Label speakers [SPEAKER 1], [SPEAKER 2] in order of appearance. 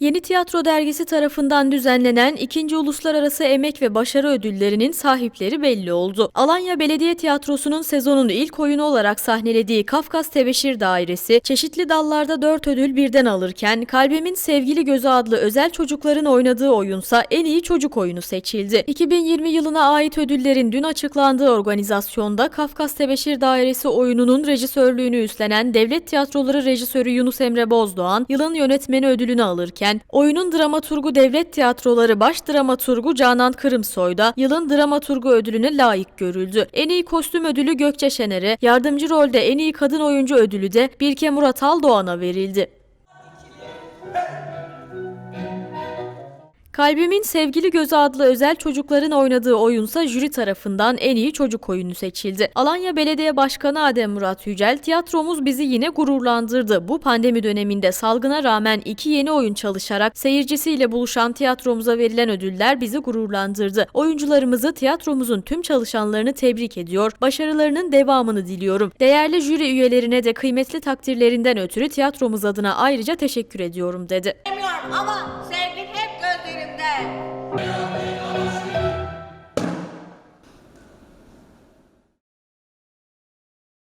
[SPEAKER 1] Yeni Tiyatro Dergisi tarafından düzenlenen 2. Uluslararası Emek ve Başarı Ödülleri'nin sahipleri belli oldu. Alanya Belediye Tiyatrosu'nun sezonun ilk oyunu olarak sahnelediği Kafkas Tebeşir Dairesi, çeşitli dallarda 4 ödül birden alırken Kalbimin Sevgili Gözü adlı özel çocukların oynadığı oyunsa en iyi çocuk oyunu seçildi. 2020 yılına ait ödüllerin dün açıklandığı organizasyonda Kafkas Tebeşir Dairesi oyununun rejisörlüğünü üstlenen Devlet Tiyatroları rejisörü Yunus Emre Bozdoğan, yılın yönetmeni ödülünü alırken, oyunun dramaturgu Devlet Tiyatroları baş dramaturgu Canan Kırımsoy da yılın dramaturgu ödülüne layık görüldü. En iyi kostüm ödülü Gökçe Şener'e, yardımcı rolde en iyi kadın oyuncu ödülü de Birke Murat Aldoğan'a verildi. Kalbimin Sevgili Gözü adlı özel çocukların oynadığı oyunsa jüri tarafından en iyi çocuk oyunu seçildi. Alanya Belediye Başkanı Adem Murat Yücel, tiyatromuz bizi yine gururlandırdı. Bu pandemi döneminde salgına rağmen iki yeni oyun çalışarak seyircisiyle buluşan tiyatromuza verilen ödüller bizi gururlandırdı. Oyuncularımızı, tiyatromuzun tüm çalışanlarını tebrik ediyor, başarılarının devamını diliyorum. Değerli jüri üyelerine de kıymetli takdirlerinden ötürü tiyatromuz adına ayrıca teşekkür ediyorum dedi.
[SPEAKER 2] Ama sevgin